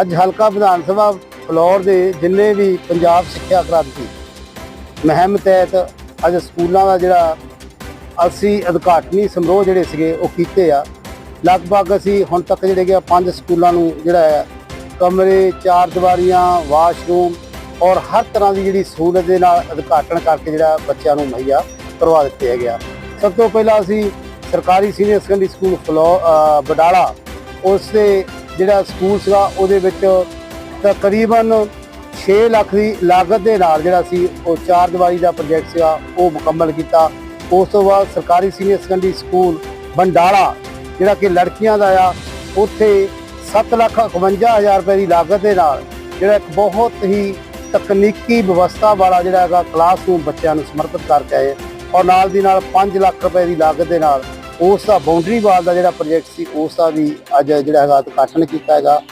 ਅੱਜ ਹਲਕਾ ਵਿਧਾਨ ਸਭਾ ਫਲੋਰ ਦੇ ਜਿੰਨੇ ਵੀ ਪੰਜਾਬ ਸਿੱਖਿਆ ਕ੍ਰਾਂਤੀ ਮਹਿਮ ਤਹਿਤ ਅੱਜ ਸਕੂਲਾਂ ਦਾ ਜਿਹੜਾ ਅਸੀਂ ਉਦਘਾਟਨੀ ਸਮਾਰੋਹ ਜਿਹੜੇ ਸੀਗੇ ਉਹ ਕੀਤੇ ਆ। ਲਗਭਗ ਅਸੀਂ ਹੁਣ ਤੱਕ ਜਿਹੜੇ ਕਿ ਪੰਜ ਸਕੂਲਾਂ ਨੂੰ ਜਿਹੜਾ ਹੈ, ਕਮਰੇ, ਚਾਰ ਦੀਵਾਰੀਆਂ, ਵਾਸ਼ਰੂਮ ਔਰ ਹਰ ਤਰ੍ਹਾਂ ਦੀ ਜਿਹੜੀ ਸਹੂਲਤ ਦੇ ਨਾਲ ਉਦਘਾਟਨ ਕਰਕੇ ਜਿਹੜਾ ਬੱਚਿਆਂ ਨੂੰ ਮੁਹੱਈਆ ਕਰਵਾ ਦਿੱਤੇ ਗਿਆ ਸਭ ਤੋਂ ਪਹਿਲਾਂ ਅਸੀਂ ਸਰਕਾਰੀ ਸੀਨੀਅਰ ਸੈਕੰਡਰੀ ਸਕੂਲ ਫਲੋ ਬਡਾਲਾ ਉਸ ਦੇ ਜਿਹੜਾ ਸਕੂਲ ਸੀਗਾ, ਉਹਦੇ ਵਿੱਚ ਤਕਰੀਬਨ 6 ਲੱਖ ਦੀ ਲਾਗਤ ਦੇ ਨਾਲ ਜਿਹੜਾ ਸੀ, ਉਹ ਚਾਰ ਦੀਵਾਰੀ ਦਾ ਪ੍ਰੋਜੈਕਟ ਸੀਗਾ, ਉਹ ਮੁਕੰਮਲ ਕੀਤਾ। ਉਸ ਤੋਂ ਬਾਅਦ ਸਰਕਾਰੀ ਸੀਨੀਅਰ ਸੈਕੰਡਰੀ ਸਕੂਲ ਬੰਡਾਲਾ ਜਿਹੜਾ ਕਿ ਲੜਕੀਆਂ ਦਾ ਆ, ਉੱਥੇ 7 ਲੱਖ 51 ਹਜ਼ਾਰ ਰੁਪਏ ਦੀ ਲਾਗਤ ਦੇ ਨਾਲ ਜਿਹੜਾ ਇੱਕ ਬਹੁਤ ਹੀ ਤਕਨੀਕੀ ਵਿਵਸਥਾ ਵਾਲਾ ਜਿਹੜਾ ਹੈਗਾ ਕਲਾਸਰੂਮ ਬੱਚਿਆਂ ਨੂੰ ਸਮਰਪਿਤ ਕਰਕੇ ਆਏ। ਔਰ ਨਾਲ ਦੀ ਨਾਲ 5 ਲੱਖ ਰੁਪਏ ਦੀ ਲਾਗਤ ਦੇ ਨਾਲ ਉਸ ਦਾ ਬਾਉਂਡਰੀ ਵਾਲ ਦਾ ਜਿਹੜਾ ਪ੍ਰੋਜੈਕਟ ਸੀ, ਉਸ ਦਾ ਵੀ ਅੱਜ ਜਿਹੜਾ ਹੈਗਾ ਉਦਘਾਟਨ ਕੀਤਾ ਹੈਗਾ।